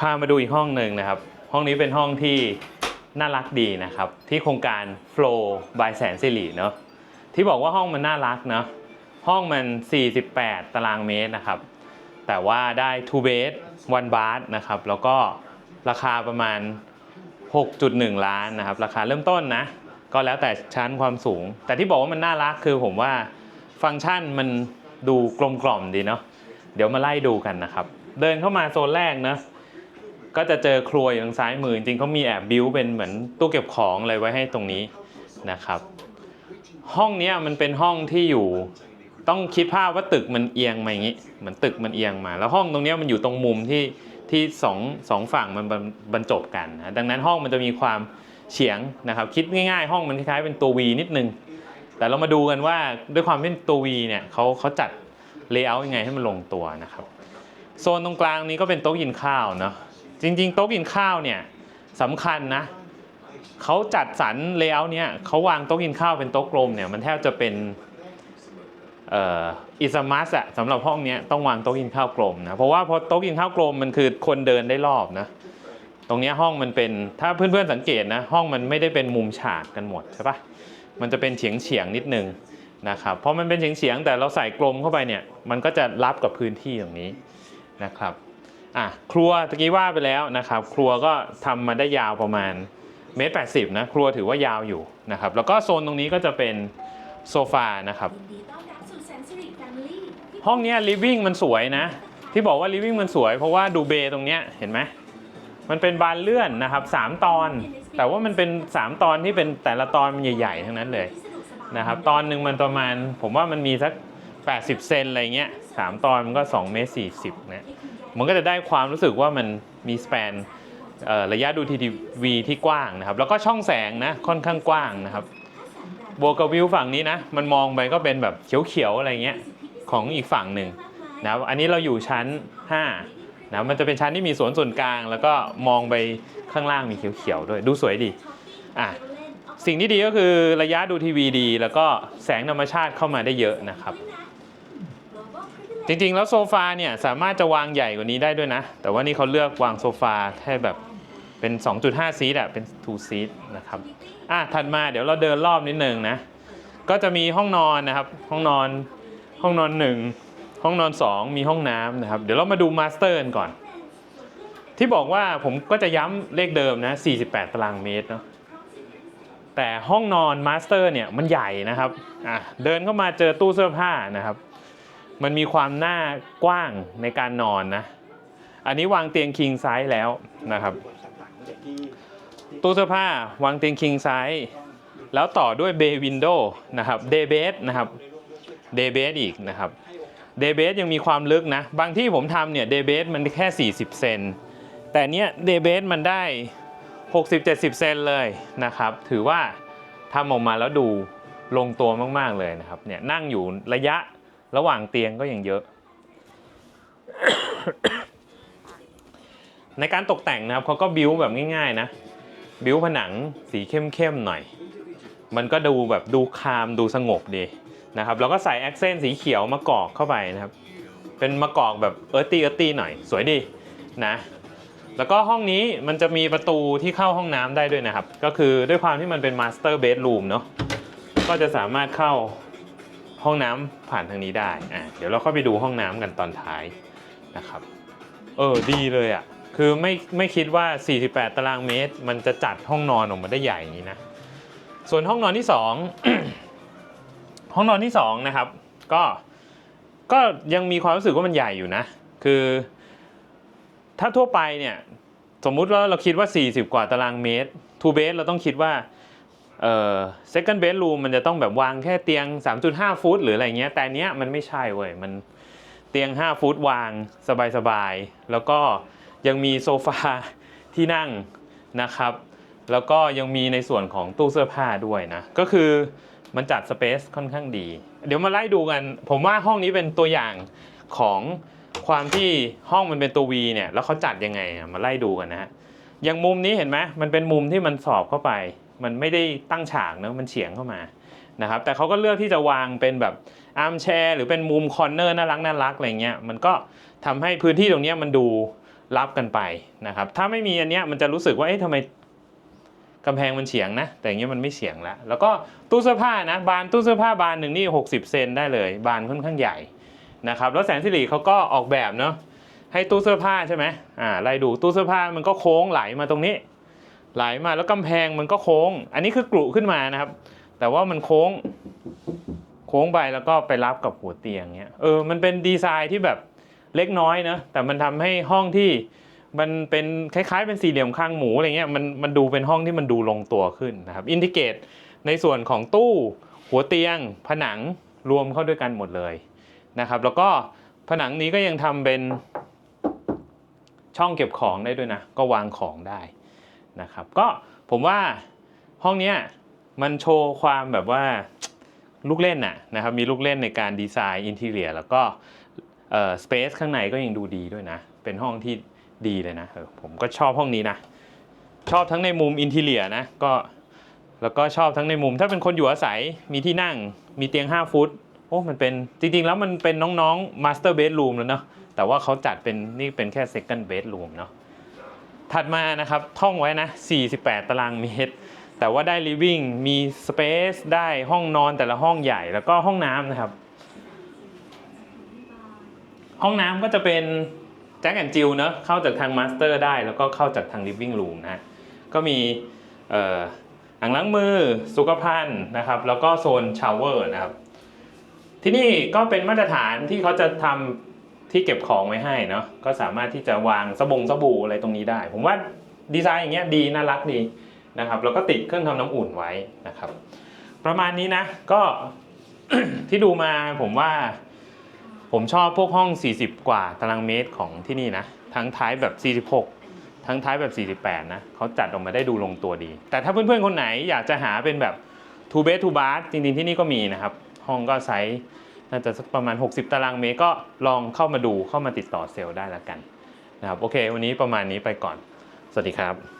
พามาดูอีกห้องหนึ่งนะครับ ห้องนี้เป็นห้องที่น่ารักดีนะครับ ที่โครงการ Flow by แสนสิริเนาะที่บอกว่าห้องมันน่ารักเนาะห้องมัน 48 ตารางเมตรนะครับ แต่ว่าได้2 bed 1 bath นะครับ แล้วก็ราคาประมาณ 6.1 ล้านนะครับ ราคาเริ่มต้นนะ ก็แล้วแต่ชั้นความสูง แต่ที่บอกว่ามันน่ารักคือผมว่าฟังก์ชันมันดูกลมกล่อมดีเนาะเดี๋ยวมาไล่ดูกันนะครับ เดินเข้ามาโซนแรกนะ ก็จะเจอครัวอยู่ทางซ้ายมือ จริงเขามีแอบบิวเป็นเหมือนตู้เก็บของอะไรไว้ให้ตรงนี้นะครับ ห้องนี้มันเป็นห้องที่อยู่ ต้องคิดภาพว่าตึกมันเอียงมาอย่างนี้เหมือนตึกมันเอียงมา แล้วห้องตรงนี้มันอยู่ตรงมุมที่ที่สองสองฝั่งมันบรรจบกันนะดังนั้นห้องมันจะมีความเฉียงนะครับ คิดง่ายๆ ห้องมันคล้ายๆเป็นตัว V นิดนึง แต่เรามาดูกันว่าด้วยความเป็นตัว V เนี่ยเขาเขาจัดเลเยอร์ยังไงให้มันลงตัวนะครับ โซนตรงกลางนี้ก็เป็นโต๊ะกินข้าวเนาะ จริง ๆ โต๊ะกินข้าวเนี่ยสำคัญนะเขาจัดสรรเลเยอร์เนี่ยเขาวางโต๊ะกินข้าวเป็นโต๊ะกลมเนี่ยมันแทบจะเป็นอิสมัสอะสำหรับห้องนี้ต้องวางโต๊ะกินข้าวกลมนะเพราะว่าพอโต๊ะกินข้าวกลมมันคือคนเดินได้รอบนะตรงนี้ห้องมันเป็นถ้าเพื่อนๆสังเกตนะห้องมันไม่ได้เป็นมุมฉากกันหมดใช่ปะมันจะเป็นเฉียงเฉียงนิดนึงนะครับเพราะมันเป็นเฉียงเฉียงแต่เราใส่กลมเข้าไปเนี่ยมันก็จะรับกับพื้นที่ตรงนี้นะครับ อะครัวตะกี้ว่าไปแล้วนะครับ ครัวก็ทำมาได้ยาวประมาณเมตรแปดสิบนะครัวถือว่ายาวอยู่นะครับ แล้วก็โซนตรงนี้ก็จะเป็นโซฟานะครับ ห้องเนี้ลิฟวิ่งมันสวยนะ ที่บอกว่าลิฟวิ่งมันสวยเพราะว่าดูเบย์ตรงเนี้ยเห็นไหมมันเป็นบานเลื่อนนะครับสามตอน แต่ว่ามันเป็นสามตอนที่เป็นแต่ละตอนมันใหญ่ ๆ ทั้งนั้นเลยที่สะดวกสบายนะครับ ตอนหนึ่งมันประมาณ ผมว่ามันมีสัก 80 เซนอะไรเงี้ยสามตอนมันก็2เมตร40นะ มันก็จะได้ความรู้สึกว่ามันมีสเปนระยะดูทีวีที่กว้างนะครับ แล้วก็ช่องแสงนะค่อนข้างกว้างนะครับบวกกับวิวฝั่งนี้นะ มันมองไปก็เป็นแบบเขียวๆอะไรเงี้ยของอีกฝั่งหนึ่งนะครับอันนี้เราอยู่ชั้น5นะมันจะเป็นชั้นที่มีสวนส่วนกลาง แล้วก็มองไปข้างล่างมีเขียวๆด้วยดูสวยดีอะสิ่งที่ดีก็คือระยะดูทีวีดี แล้วก็แสงธรรมชาติเข้ามาได้เยอะนะครับ จริงๆ แล้วโซฟาเนี่ยสามารถจะวางใหญ่กว่านี้ได้ด้วยนะ แต่ว่านี่เขาเลือกวางโซฟาแค่แบบเป็น 2.5 ซีทอะเป็น 2 ซีทนะครับอะถัดมาเดี๋ยวเราเดินรอบนิดนึงนะ ก็จะมีห้องนอนนะครับ ห้องนอนห้องนอนหนึ่งห้องนอนสองมีห้องน้ำนะครับ เดี๋ยวเรามาดูมาสเตอร์กันก่อน ที่บอกว่าผมก็จะย้ำเลขเดิมนะ 48 ตารางเมตรเนาะแต่ห้องนอนมาสเตอร์เนี่ยมันใหญ่นะครับอะเดินเข้ามาเจอตู้เสื้อผ้านะครับ มันมีความหน้ากว้างในการนอนนะ อันนี้วางเตียงคิงไซส์แล้วนะครับ ตู้เสื้อผ้าวางเตียงคิงไซส์แล้วต่อด้วยเบย์วินโดว์นะครับเดย์เบสนะครับเดย์เบสอีกนะครับเดย์เบสยังมีความลึกนะ บางที่ผมทำเนี่ยเดย์เบสมันแค่ 40 เซนแต่เนี้ยเดย์เบสมันได้ 60-70 เซนเลยนะครับ ถือว่าทำออกมาแล้วดูลงตัวมาก ๆ เลยนะครับเนี่ยนั่งอยู่ระยะ ระหว่างเตียงก็ยังเยอะ ในการตกแต่งนะครับเขาก็บิวแบบง่ายๆนะ บิวผนังสีเข้มๆหน่อย มันก็ดูแบบดูคามดูสงบดีนะครับแล้วก็ใส่แอคเซนต์สีเขียวมะกอกเข้าไปนะครับ เป็นมะกอกแบบเอิร์ตี้เอิร์ตี้หน่อย สวยดีนะแล้วก็ห้องนี้มันจะมีประตูที่เข้าห้องน้ำได้ด้วยนะครับ ก็คือด้วยความที่มันเป็นมาสเตอร์เบดรูมเนาะก็จะสามารถเข้า ห้องน้ำผ่านทางนี้ได้อะเดี๋ยวเราเข้าไปดูห้องน้ำกันตอนท้ายนะครับ เออดีเลยอะคือไม่ไม่คิดว่า 48 ตารางเมตร มันจะจัดห้องนอนออกมาได้ใหญ่อย่างนี้นะ ส่วนห้องนอนที่ 2 ห้องนอนที่สองนะครับ ก็ก็ยังมีความรู้สึกว่ามันใหญ่อยู่นะ คือ ถ้าทั่วไปเนี่ย สมมุติว่าเราคิดว่า 40 กว่าตารางเมตร two bed เราต้องคิดว่า เอ่อ second bedroom มันจะต้องแบบวางแค่เตียง 3.5 ฟุต หรืออะไรเงี้ย แต่เนี้ยมันไม่ใช่เว้ย มันเตียง 5 ฟุตวางสบายๆ แล้วก็ยังมีโซฟาที่นั่งนะครับ แล้วก็ยังมีในส่วนของตู้เสื้อผ้าด้วยนะ ก็คือมันจัดสเปซค่อนข้างดี เดี๋ยวมาไล่ดูกัน ผมว่าห้องนี้เป็นตัวอย่างของความที่ห้องมันเป็นตัว V เนี่ย แล้วเขาจัดยังไงอะมาไล่ดูกันนะฮะ อย่างมุมนี้เห็นไหมมันเป็นมุมที่มันสอบเข้าไป มันไม่ได้ตั้งฉากนะมันเฉียงเข้ามานะครับแต่เขาก็เลือกที่จะวางเป็นแบบอาร์มแชร์หรือเป็นมุมคอร์เนอร์น่ารักน่ารักอะไรเงี้ยมันก็ทำให้พื้นที่ตรงนี้มันดูรับกันไปนะครับถ้าไม่มีอันเนี้ยมันจะรู้สึกว่าเอ๊ะทำไมกำแพงมันเฉียงนะ แต่อย่างเงี้ยมันไม่เฉียงแล้วแล้วก็ตู้เสื้อผ้านะบานตู้เสื้อผ้าบานหนึ่งนี่ 60 เซนได้เลย บานค่อนข้างใหญ่นะครับแล้วแสนสิริเขาก็ออกแบบเนาะให้ตู้เสื้อผ้าใช่ไหมอ่าไล่ดูตู้เสื้อผ้ามันก็โค้งไหลมาตรงนี้ ไหลมาแล้วกำแพงมันก็โค้ง อันนี้คือกลุขึ้นมานะครับ แต่ว่ามันโค้ง โค้งไปแล้วก็ไปรับกับหัวเตียงเงี้ยเออมันเป็นดีไซน์ที่แบบเล็กน้อยนะแต่มันทำให้ห้องที่มันเป็นคล้ายๆ เป็นสี่เหลี่ยมข้างหมูอะไรเงี้ยมันมันดูเป็นห้องที่มันดูลงตัวขึ้นนะครับอินทิเกตในส่วนของตู้หัวเตียง ผนังรวมเข้าด้วยกันหมดเลยนะครับ แล้วก็ผนังนี้ก็ยังทำเป็นช่องเก็บของได้ด้วยนะ ก็วางของได้ นะครับ ก็ผมว่าห้องเนี้ยมันโชว์ความแบบว่าลูกเล่นน่ะนะครับมีลูกเล่นในการดีไซน์อินทีเรียแล้วก็เอ่อสเปซข้างในก็ยังดูดีด้วยนะ เป็นห้องที่ดีเลยนะเออผมก็ชอบห้องนี้นะ ชอบทั้งในมุมอินทีเรียนะก็แล้วก็ชอบทั้งในมุม ถ้าเป็นคนอยู่อาศัยมีที่นั่งมีเตียง 5 ฟุตโอ้มันเป็นจริง ๆ แล้วมันเป็นน้องๆมาสเตอร์เบดรูมแล้วเนาะแต่ว่าเขาจัดเป็นนี่เป็นแค่เซ c อนด์เบดรูมเนาะ ถัดมานะครับท่องไว้นะ 48 ตารางเมตร แต่ว่าได้ living มี space ได้ห้องนอนแต่ละห้องใหญ่แล้วก็ห้องน้ำนะครับ ห้องน้ำก็จะเป็นแจ็คแอนจิลเนอะเข้าจากทางมาสเตอร์ได้ แล้วก็เข้าจากทาง living room นะก็มีอ่ออ่างล้างมือสุขภัณฑ์นะครับ แล้วก็โซนชาวเวอร์นะครับ ที่นี่ก็เป็นมาตรฐานที่เขาจะทำ ที่เก็บของไว้ให้เนาะก็สามารถที่จะวางสบงสบู่อะไรตรงนี้ได้ ผมว่าดีไซน์อย่างเงี้ยดีน่ารักดีนะครับแล้วก็ติดเครื่องทำน้ำอุ่นไว้นะครับ ประมาณนี้นะก็ที่ดูมาผมว่า ผมชอบพวกห้อง 40 กว่าตารางเมตรของที่นี่นะ ทั้งท้ายแบบ 46 ทั้งท้ายแบบ 48 นะเขาจัดออกมาได้ดูลงตัวดี แต่ถ้าเพื่อนๆ คนไหนอยากจะหาเป็นแบบ two bed two bath จริงๆ ที่นี่ก็มีนะครับ ห้องก็ไซส์ น่าจะสักประมาณ 60 ตารางเมตรก็ลองเข้ามาดูเข้ามาติดต่อเซลล์ได้แล้วกันนะครับโอเค วันนี้ประมาณนี้ไปก่อน สวัสดีครับ